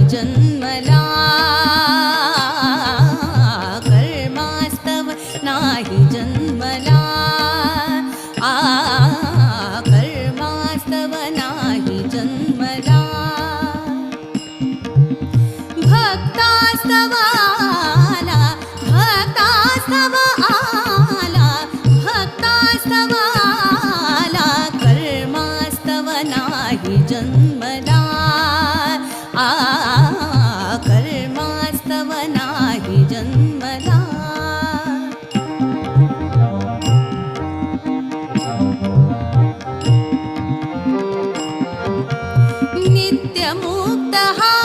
जन्मला। कर्मास्तव नाही जन्मला। आ कर्मास्तव नाही जन्मला। भक्तास्तव आला भक्तास्तव आला भक्तास्तव आला। कर्मास्तव नाही जन्मला। कर्मास्तव जन्मला नित्यमुक्तः नित्यमुक्तः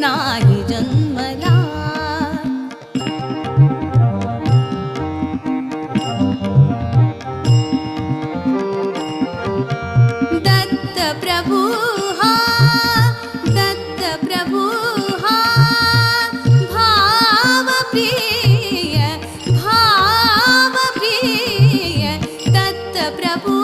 नाही जन्मला दत्त प्रभु दत्त प्रभु हा भाव प्रिय भाव प्रिय दत्त प्रभु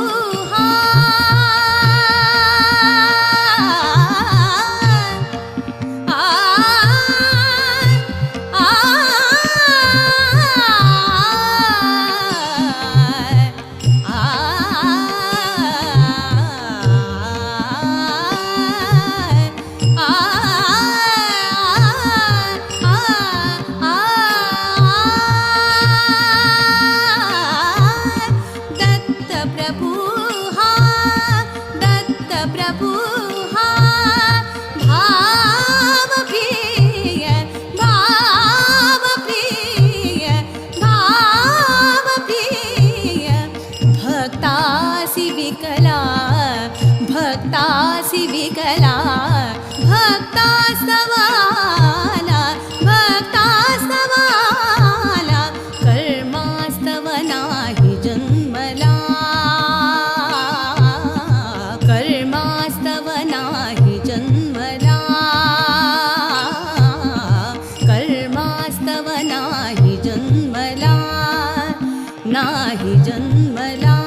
कला भक्ता सवाला भक्ता कर्मास्तव नाही जन्मला कर्मास्तव नाही जन्मला कर्मास्तव नाही जन्मला नाही जन्मला.